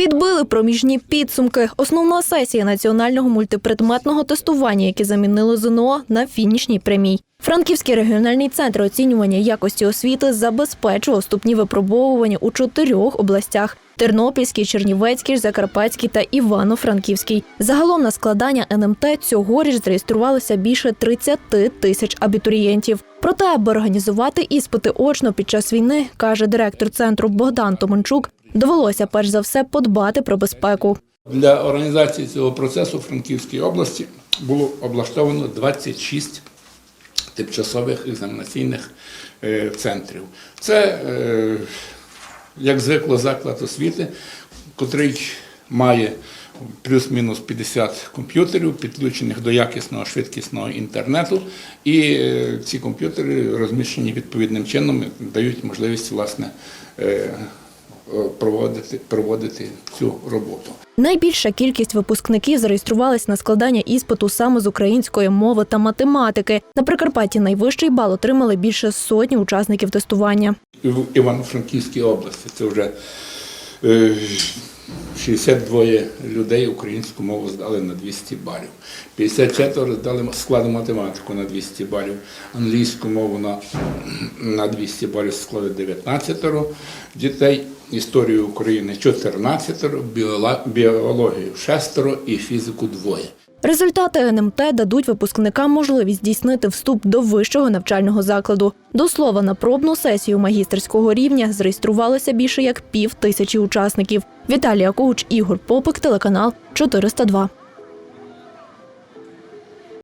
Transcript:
Підбили проміжні підсумки. Основна сесія національного мультипредметного тестування, яке замінило ЗНО на фінішній прямій. Франківський регіональний центр оцінювання якості освіти забезпечував вступні випробовування у чотирьох областях: Тернопільський, Чернівецький, Закарпатський та Івано-Франківський. Загалом на складання НМТ цьогоріч зареєструвалося більше 30 тисяч абітурієнтів. Проте, аби організувати іспити очно під час війни, каже директор центру Богдан Томанчук, довелося перш за все подбати про безпеку. Для організації цього процесу в Франківській області було облаштовано 26 тимчасових екзаменаційних е, центрів. Це, е, як звикло, заклад освіти, котрий має плюс-мінус 50 комп'ютерів, підключених до якісного швидкісного інтернету, і е, ці комп'ютери розміщені відповідним чином, дають можливість власне проводити, проводити цю роботу. Найбільша кількість випускників зареєструвалась на складання іспиту саме з української мови та математики. На Прикарпатті найвищий бал отримали більше сотні учасників тестування. В Івано-Франківській області це вже 62 людей українську мову здали на 200 балів. 54 здали складу математику на 200 балів, англійську мову на, на 200 балів складу 19 дітей, історію України 14, біологію 6 і фізику 2. Результати НМТ дадуть випускникам можливість здійснити вступ до вищого навчального закладу. До слова, на пробну сесію магістерського рівня зареєструвалося більше як пів тисячі учасників. Віталія Коуч, Ігор Попик, телеканал 402.